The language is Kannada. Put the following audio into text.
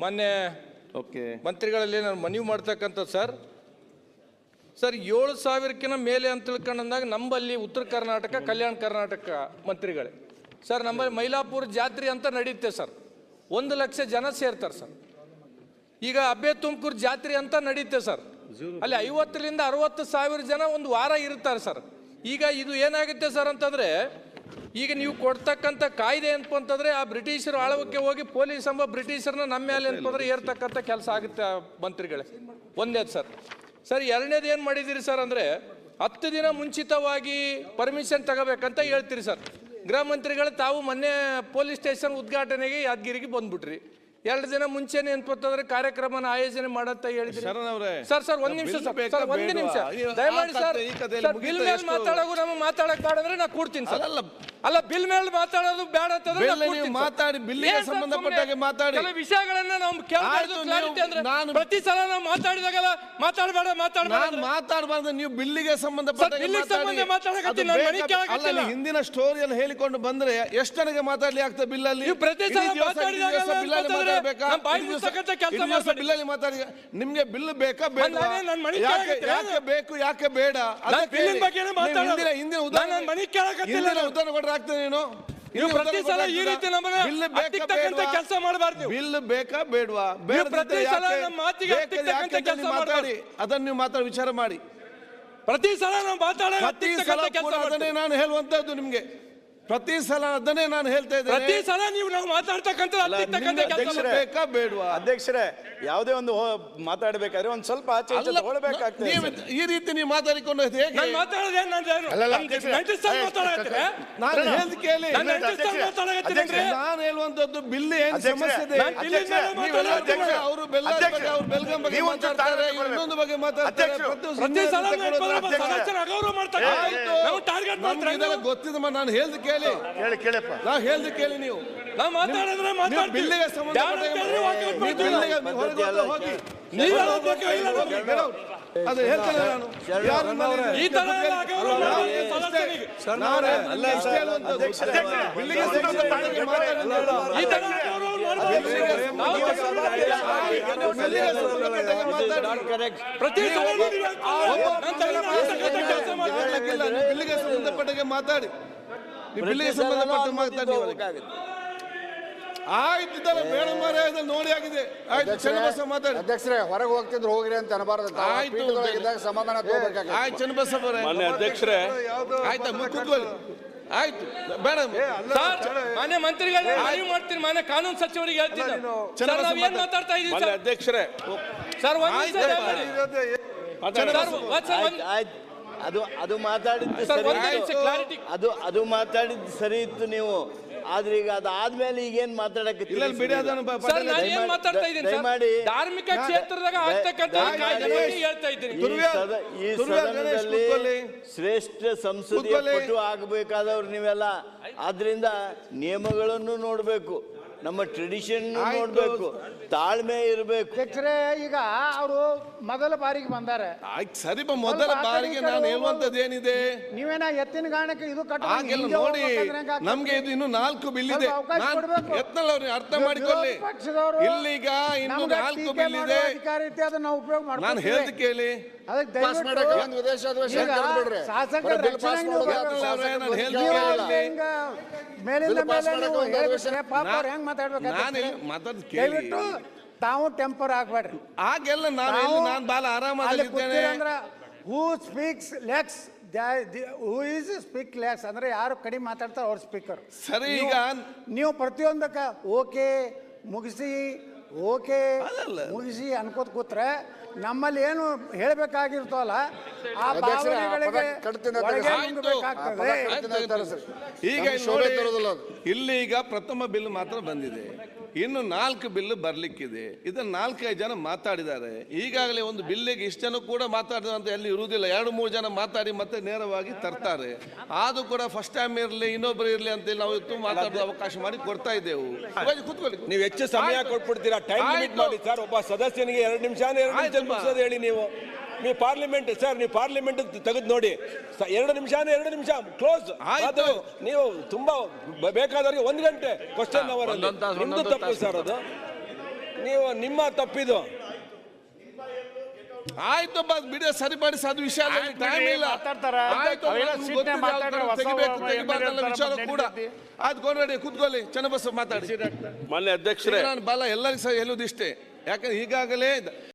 ಮಾನ್ಯ ಓಕೆ ಮಂತ್ರಿಗಳಲ್ಲಿ ನಾನು ಮನವಿ ಮಾಡ್ತಕ್ಕಂಥದ್ದು ಸರ್? ಸರ್ ಏಳು ಸಾವಿರಕ್ಕಿಂತ ಮೇಲೆ ಅಂತ ತಿಳ್ಕೊಂಡಂದಾಗ ನಂಬಲ್ಲಿ ಉತ್ತರ ಕರ್ನಾಟಕ ಕಲ್ಯಾಣ ಕರ್ನಾಟಕ ಮಂತ್ರಿಗಳೇ. ಸರ್ ನಮ್ಮಲ್ಲಿ ಮೈಲಾಪುರ ಜಾತ್ರೆ ಅಂತ ನಡೆಯುತ್ತೆ ಸರ್. ಒಂದು ಲಕ್ಷ ಜನ ಸೇರ್ತಾರೆ ಸರ್. ಈಗ ಅಬ್ಬೆ ತುಮಕೂರು ಜಾತ್ರೆ ಅಂತ ನಡೆಯುತ್ತೆ ಸರ್. ಅಲ್ಲಿ ಐವತ್ತರಿಂದ ಅರವತ್ತು ಸಾವಿರ ಜನ ಒಂದು ವಾರ ಇರ್ತಾರೆ ಸರ್. ಈಗ ಇದು ಏನಾಗುತ್ತೆ ಸರ್ ಅಂತಂದ್ರೆ ಈಗ ನೀವು ಕೊಡ್ತಕ್ಕಂಥ ಕಾಯ್ದೆ ಏನಪ್ಪ ಅಂತಂದ್ರೆ ಆ ಬ್ರಿಟಿಷರು ಆಳವಕ್ಕೆ ಹೋಗಿ ಪೊಲೀಸ್ ಎಂಬ ಬ್ರಿಟಿಷರ್ನ ನಮ್ಮ ಮೇಲೆ ಅಂತಂದ್ರೆ ಏರ್ತಕ್ಕಂಥ ಕೆಲಸ ಆಗುತ್ತೆ ಆ ಮಂತ್ರಿಗಳೇ. ಒಂದೇದು ಸರ್. ಸರ್ ಎರಡನೇದು ಏನು ಮಾಡಿದ್ದೀರಿ ಸರ್ ಅಂದರೆ ಹತ್ತು ದಿನ ಮುಂಚಿತವಾಗಿ ಪರ್ಮಿಷನ್ ತಗೋಬೇಕಂತ ಹೇಳ್ತೀರಿ ಸರ್. ಗೃಹ ಮಂತ್ರಿಗಳು ತಾವು ಮೊನ್ನೆ ಪೊಲೀಸ್ ಸ್ಟೇಷನ್ ಉದ್ಘಾಟನೆಗೆ ಯಾದಗಿರಿಗೆ ಬಂದ್ಬಿಟ್ರಿ. ಎರಡು ದಿನ ಮುಂಚೆನೆ ಅಂತಂದ್ರೆ ಕಾರ್ಯಕ್ರಮನ ಆಯೋಜನೆ ಮಾಡಂತ ಹೇಳಿದ್ರಿ. ಸರ್ ಸರ್ ಒಂದ್ ನಿಮಿಷ ಸರ್ ಒಂದ್ ನಿಮಿಷ. ದಯಮಾಡಿ ಸರ್ ಬಿಲ್ ಮೇಲೆ ನಮಗೆ ಮಾತಾಡಕ್ ಬೇಡಂದ್ರೆ ನಾ ಕೂಡ್ತೀನಿ ಸರ್. ಅಲ್ಲ ಬಿಲ್ ಮೇಲೆ ಮಾತಾಡೋದು ಬೇಡ ಅಂತಂದ್ರೆ ಮಾತಾಡಿ, ಸರ್ ಸಂಬಂಧಪಟ್ಟಾಗೆ ಮಾತಾಡಿ. ವಿಷಯಗಳನ್ನ ನಾವು ಕ್ಲಾರಿಟಿ ಅಂದ್ರೆ ನಾನು- ಪ್ರತಿ ಸಲ ನಾವು ಮಾತಾಡಿದಾಗಲ್ಲ ಮಾತಾಡಬೇಡ ಮಾತಾಡಬೇಡ ಮಾತಾಡಬಾರ್ದು ನೀವು ಬಿಲ್ಲಿಗೆ ಸಂಬಂಧಪಟ್ಟ ಸಂಬಂಧ ಹಿಂದಿನ ಸ್ಟೋರಿಯಲ್ಲಿ ಹೇಳಿಕೊಂಡು ಬಂದ್ರೆ ಎಷ್ಟು ನನಗೆ ಮಾತಾಡ್ಲಿ ಆಗ್ತದೆ ಬಿಲ್ಲಲ್ಲಿ? ನೀವು ಪ್ರತಿ ಸಲ ಮಾತಾಡಿದಾಗ ಬಿಲ್ಲಲ್ಲಿ ಮಾತಾಡಿ ನಿಮ್ಗೆ ಬಿಲ್ ಬೇಕಾ ಬೇಡ? ಯಾಕೆ ಬೇಕು ಯಾಕೆ ಬೇಡ. ಹಿಂದಿನ ಉದಾಹರಣೆ ಉದಾಹರಣೆ ಆಗ್ತದೆ ನೀನು? ನೀವು ಪ್ರತಿ ಸಲ ಈ ರೀತಿ ನಮಗೆ ಬಿಲ್ ಬೇಕಾ ಕೆಲಸ ಮಾಡಬಾರ್ದು. ಬಿಲ್ ಬೇಕಾ ಬೇಡವಾ? ಪ್ರತಿ ಸಲ ನಮ್ಮ ಮಾತಿಗೆ ಕೆಲಸ ಅದನ್ನು ನೀವು ಮಾತಾಡಿ ವಿಚಾರ ಮಾಡಿ. ಪ್ರತಿ ಸಲ ನಾವು ಮಾತಾಡೋ ಕೆಲಸ ಅದನ್ನೇ ನಾನು ಹೇಳುವಂತದ್ದು ನಿಮ್ಗೆ. ಪ್ರತಿ ಸಲ ಅದನ್ನೇ ನಾನು ಹೇಳ್ತಾ ಪ್ರತಿ ಇದ್ದೇನೆ ಸಲ ನೀವು ನಾವು ಮಾತಾಡ್ತಕ್ಕಂತ ಕೆಲಸ ಬಿಲ್ ಬೇಕಾ ಬೇಡವಾ? ಅಧ್ಯಕ್ಷರೇ ಯಾವುದೇ ಒಂದು ಹೋ- ಮಾತಾಡ್ಬೇಕಾದ್ರೆ ಒಂದ್ ಸ್ವಲ್ಪ ಆಚೆ ಈಚೆ ತಗೊಳ್ಬೇಕಾಗ್ತದೆ. ನೀವು ಈ ರೀತಿ ನೀವು ಮಾತಾಡಿಕೊಂಡು ಹೇಗೆ? ನಾನು ಏನು ನಾನು ನಾನು ಹೇಳ್ದು ಕೇಳಿ. ನಾನು ನಾನು ಹೇಳುವಂತದ್ದು ಬಿಲ್ ಏನ್ ಅಧ್ಯಕ್ಷರೇ, ಸಮಸ್ಯೆ ಇದೆ? ನಾನು ಬಿಲ್ಲಿನ ಮೇಲೆ ನೀವೆಲ್ಲ ಮಾತಾಡೋದು. ಅವರು ಬೆಲ್ಲಾರಿ ಬಗ್ಗೆ ಅಧ್ಯಕ್ಷರೇ, ಅವ್ರು ಬೆಲ್ಗಂ ಬಗ್ಗೆ ನೀವು ಮಾತಾಡ್ತಾರೆ ತಾಳ್ಮೆ. ಇನ್ನೊಂದು ಬಗ್ಗೆ ಮಾತಾಡ್ತಾರೆ ಅಧ್ಯಕ್ಷರು, ಪ್ರತಿ ಪ್ರತಿ ಸಲ ತಗೊಳ್ಳೋದು. ನೆನಪಲ್ಲ, ಸದಸ್ಯರ ಅಗೌರವ ಮಾಡ್ತಾರೆ. ಆಯ್ತು. ನಾವು ಟಾರ್ಗೆಟ್ ನಮ್ಗೆ ಇದೆಲ್ಲ ನಾನು ಹೇಳ್ದು ಕೇಳಿ. ಕೇಳಿ. ಕೇಳಪ್ಪ. ನಾ ಹೇಳ್ದು ಕೇಳಿ ನೀವು. ನಾವು ಮಾತಾಡಿದ್ರೆ ನೀವು ಮಾತಾಡ್ತೀವಿ ಬಿಲ್ಲಿಗೆ ಸಂಬಂಧಪಟ್ಟ ನೀವು ನೀವು ಹೋಗಿ- ನೀವು ಅದು ಹೇಳ್ತೇನೆ ನಾನು. ಈ ತರ ಬಿಲ್ಲಿಗೆ ಸಂಬಂಧಪಟ್ಟ. ಈ ತರ. ನಾವು. ಪ್ರತಿ ಸಂಬಂಧಪಟ್ಟಾಗೆ ಮಾತಾಡಿ. ನೀವು ಬಿಲ್ಲಿಗೆ ಸಂಬಂಧಪಟ್ಟ ಮಾತಾಡಿ ನೀವು ಅದಕ್ಕೆ. ಆಯ್ತು ಇದೆಲ್ಲ ಬೇಡ ನೋಡಿ ಆಗಿದೆ. ಆಯ್ತು ಚನ್ನಬಸ ಮಾತಾಡಿ. ಅಧ್ಯಕ್ಷರೇ ಹೊರಗೆ ಹೋಗ್ತಿದ್ರು ಹೋಗ್ರಿ ಅಂತ ಅನ್ನಬಾರದು ಆಯ್ತು. ಇದ್ದಾಗ ಸಮಾಧಾನ ಆಯ್ತು ಚನ್ನಬಸಪ್ಪ ಅವರೇ. ಮಾನ್ಯ ಅಧ್ಯಕ್ಷರೇ ಆಯ್ತಾ ಮು- ಕೂತ್ಕೊಳ್ಳಿ ಆಯ್ತು ಬೇಡ. ಸರ್ ಮಾನ್ಯ ಮಂತ್ರಿಗಳೇ ಮನವಿ ಮಾಡ್ತೀನಿ ಮಾನ್ಯ ಕಾನೂನು ಸಚಿವರಿಗೆ ಹೇಳ್ತೀನಿ. ಸರ್ ನಾವು ಏನ್ ಮಾತಾಡ್ತಾ ಇದೀವಿ ಮಾನ್ಯ ಸರ್? ಅಧ್ಯಕ್ಷರೇ. ಸರ್ ಒಂದ್ ಅದು ಅದು ಮಾತಾಡಿದ್ದು ಸರಿ ಇತ್ತು. ಅದು ಅದು ಮಾತಾಡಿದ್ದು ಸರಿ ಇತ್ತು ನೀವು ಆದ್ರೆ ಈಗ ಅದಾದ್ಮೇಲೆ ಈಗೇನ್ ಇಲ್ಲ ಬಿಡಿ ಅದನ್ನು ಬ- ಸರ್ ನಾನು ಅಧ್ಯಕ್ಷ. ಏನ್ ಮಾತಾಡ್ತಾ ಇದ್ದೀನಿ ಸರ್ ದಯಮಾಡಿ. ಧಾರ್ಮಿಕ ಕ್ಷೇತ್ರದಾಗ ಆಗ್ತಕ್ಕಂಥ ದಯಮಾಡಿ. ಕಾಯ್ದೆ ಬಗ್ಗೆ ಹೇಳ್ತಾ ಇದ್ದೀನಿ ಈ ತುರ್ವ್ಯಾ- ಸದ- ಈ ತುರ್ವ್ಯಾ ಗಣೇಶ್ ಸದನದಲ್ಲಿ ಕೂತ್ಕೊಳ್ಳಿ. ಶ್ರೇಷ್ಠ ಸಂಸದೀಯ ಕೂತ್ಕೊಳ್ಳಿ. ಪಟು ಆಗಬೇಕಾದವ್ರು ನೀವೆಲ್ಲ ಆದ್ರಿಂದ ನಿಯಮಗಳನ್ನು ನೋಡ್ಬೇಕು ನಮ್ಮ ಟ್ರೆಡಿಷನ್. ನೋಡ್ಬೇಕು. ತಾಳ್ಮೆ ಇರಬೇಕು. ಅಧ್ಯಕ್ಷರೇ ಈಗ ಅವರು ಮೊದಲ ಬಾರಿಗೆ ಬಂದಾರೆ. ಆಯ್ತು ಸರಿ ಬಾ, ಮೊದಲ ಸ್ವಲ್ಪ ಆ ಕಡೆ ಬಾರಿಗೆ ಕಡೆ ನಾನು. ಹೇಳುವಂತದ್ದು ಏನಿದೆ ನೀವೇನ ಎತ್ತಿನ ಗಾಣಕ್ಕೆ ಇದು ಕಟ್ಟಿಲ್ಲ ಹಾಗೆಲ್ಲ ನೋಡಿ ನಮ್ಗೆ ಇದು ಇನ್ನು ನಾಲ್ಕು ಬಿಲ್ ಇದೆ ಅವಕಾಶ ನಾನು ಕೊಡ್ಬೇಕು. ಯತ್ನಲ್ ಅವ್ರಿಗೆ ಅರ್ಥ ಮಾಡಿಕೊಳ್ಳಿ. ಇಲ್ಲಿಗ ಪಕ್ಷದವರು ಇಲ್ಲೀಗ ಇನ್ನು ನಾಲ್ಕು ಬಿಲ್ ಇದೆ ಅಧಿಕಾರ ಐತಿ ಅದನ್ನ ನಾವು ಉಪಯೋಗ ನಾನು ಹೇಳ್ದು ಕೇಳಿ. ಅದಕ್ಕೆ ಪಾಸ್ ಮಾಡಕ್ಕೆ? ದಯವಿಟ್ಟು ಒಂದು ವಿದೇಶ ಅಧಿವೇಶನ ಈಗ ಕರೆದ್ಬಿಡ್ರಿ. ಶಾಸಕರ ಬರೀ ಬಿಲ್ ಪಾಸ್ ರಕ್ಷಣೆಗೆ ಮಾಡೋದು ನೀವು ಶಾಸಕರ ಅವ್ರೆ, ನಾನು ಹೇಳ್ದು ನೀವು ಕೇಳಿ. ಮೇಲಿಂದ ಬಿಲ್ ಪಾಸ್ ಮೇಲೆ ಮಾಡಕ್ಕೆ ನೀವು ಒಂದು ಹೇಳ್ಬಿಟ್ರೆ ಅಧಿವೇಶನ. ಪಾಪ ಅವ್ರು ಹೆಂಗ್ ನಾನು ಮಾತಾಡ್ಬೇಕಾಗ್ತದೆ ಇಲ್ಲಿ ಮಾತಾಡ್ ಕೇಳಿ. ದಯವಿಟ್ಟು ತಾವು ಟೆಂಪರ್ ಆಗ್ಬೇಡ್ರಿ. ಆಗೆಲ್ಲ ನಾನು ನಾನು ಬಾಲ ಆರಾಮಾಗಿದ್ದೇನೆ ಅಂದ್ರೆ who speaks less who is speak less ಅಂದ್ರೆ ಯಾರು ಕಡಿಮೆ ಮಾತಾಡ್ತಾರೆ ಅವ್ರ ಸ್ಪೀಕರ್ ಸರಿ ಈಗ ನೀವು ಪ್ರತಿಯೊಂದಕ್ಕ ಓಕೆ ಮುಗಿಸಿ ಓಕೆ. ಮುಗಿಸಿ ಅನ್ಕೋತ ಕೂತ್ರೆ ನಮ್ಮಲ್ಲಿ ಏನು ಹೇಳ್ಬೇಕಾಗಿರ್ತವಲ್ಲ ಆ ಭಾವನೆಗಳಿಗೆ ಒಳಗೆ ನುಗ್ಗಬೇಕಾಗ್ತದೆ. ಈಗ ಇಲ್ಲಿ ನೋಡಿ, ಇಲ್ಲಿ ಈಗ ಪ್ರಥಮ ಬಿಲ್ ಮಾತ್ರ ಬಂದಿದೆ. ಇನ್ನು ನಾಲ್ಕು ಬಿಲ್ ಬರ್ಲಿಕ್ಕಿದೆ. ಇದನ್ನ ನಾಲ್ಕೈದು ಜನ ಮಾತಾಡಿದ್ದಾರೆ. ಈಗಾಗಲೇ ಒಂದು ಬಿಲ್ಲಿಗೆ ಇಷ್ಟು ಜನ ಕೂಡ ಮಾತಾಡಿದ ಅಂತ ಎಲ್ಲಿ ಇರುವುದಿಲ್ಲ. ಎರಡು ಮೂರು ಜನ ಮಾತಾಡಿ ಮತ್ತೆ ನೇರವಾಗಿ ತರ್ತಾರೆ. ಆದ್ರೂ ಕೂಡ ಫಸ್ಟ್ ಟೈಮ್ ಇರಲಿ ಇನ್ನೊಬ್ರು ಇರಲಿ ಅಂತೇಳಿ ನಾವು ಇವತ್ತು ಮಾತಾಡೋ ಅವಕಾಶ ಮಾಡಿ ಕೊಡ್ತಾ ಇದ್ದೇವೆ. ಹೋಗಿ ಕೂತ್ಕೊಳ್ಳಿ ನೀವು ಹೆಚ್ಚು ಸಮಯ ಆಯ್ತು. ಕೊಟ್ಬಿಡ್ತೀರಾ? ಟೈಮ್ ಲಿಮಿಟ್ ಆಯ್ತು. ಮಾಡಿ ಸರ್. ಒಬ್ಬ ಸದಸ್ಯನಿಗೆ ಎರಡು ನಿಮಿಷ ಎರಡು ನಿಮಿಷ ಆಯ್ತಮ್ಮ. ಮುಗಿಸೋದು ಹೇಳಿ ನೀವು. ನೀವು ಪಾರ್ಲಿಮೆಂಟ್ ಸರ್ ನೀವು ಪಾರ್ಲಿಮೆಂಟ್ ತೆಗೆದು ನೋಡಿ. ಎರಡು ನಿಮಿಷ ಎರಡು ನಿಮಿಷ ಕ್ಲೋಸ್ ಅದು ನೀವು ತುಂಬಾ ಬೇಕಾದವರಿಗೆ ಒಂದು ಗಂಟೆ ಕ್ವಶನ್ ಅವರ್ ನಿಮ್ದು ತಪ್ಪು ಸರ್ ಅದು. ನೀವು ನಿಮ್ಮ ತಪ್ಪಿದು. ಆಯ್ತು ಬಸ್ ಬಿಡಿ ಸರಿಪಡಿಸಿ ಅದು ವಿಷಯ ಟೈಮ್ ಇಲ್ಲ. ವಿಚಾರ ಕೂಡ. ನಡೀತೈತಿ. ಆಯ್ತು ಕೊಂಡ್ರೆ ಕೂತ್ಕೊಳ್ಳಿ ಚನ್ನಬಸ್ ಮಾತಾಡಿ. ಮಾನ್ಯ ಅಧ್ಯಕ್ಷರೇ. ನಾನು ಬಲ ಎಲ್ಲರಿಗೂ ಸಹ ಹೇಳುದಿಷ್ಟೇ ಯಾಕಂದ್ರೆ ಈಗಾಗಲೇ